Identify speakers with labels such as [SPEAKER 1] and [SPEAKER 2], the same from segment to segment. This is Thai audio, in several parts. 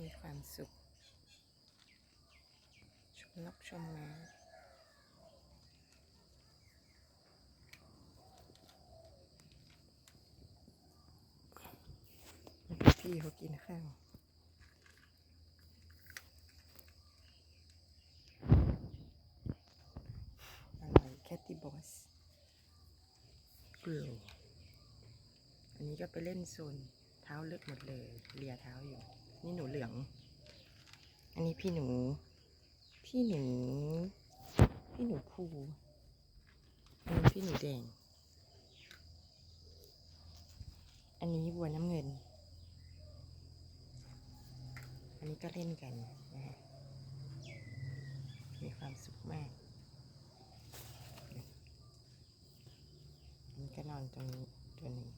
[SPEAKER 1] มีความสุข ชมนกชมไม้แล้วก็พี่เขากินข้าวอร่อยแคตติบอสกลูอันนี้ก็ไปเล่นโซนเท้าลึกหมดเลยเลียเท้าอยู่ นี่หนูเหลือง อันนี้พี่หนู พี่หนู พี่หนูภูอันนี้พี่หนูแดง อันนี้บัวน้ำเงิน อันนี้ก็เล่นกันนะฮะมีความสุขมากมันก็นอนตรงนี้ตัวนึ่ง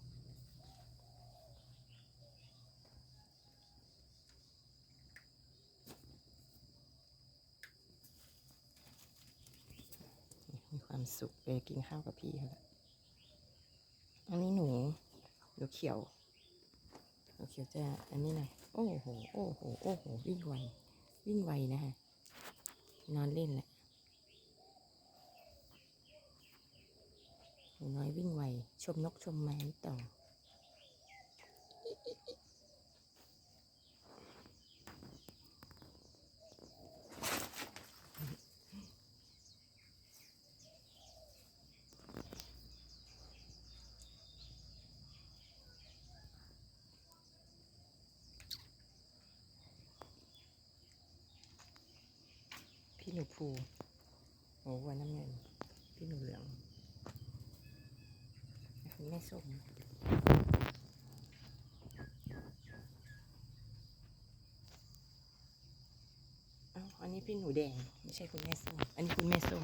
[SPEAKER 1] มี ความสุขไปกินข้าวกับพี่เขาละอันนี้หนูหนูเขียวหนูเขียวจะอันนี้หน่อยโอ้โหโอ้โหโอ้โหวิ่งไววิ่งไวนะฮะนอนเล่นแหละหนูน้อยวิ่งไวชมนกชมไม้ต่อ หนูภูโอ้วันน้ำเงิน พี่หนูเหลืองคุณแม่ส้มอ้าอันนี้พี่หนูแดง ไม่ใช่คุณแม่ส้ม อันนี้คุณแม่ส้ม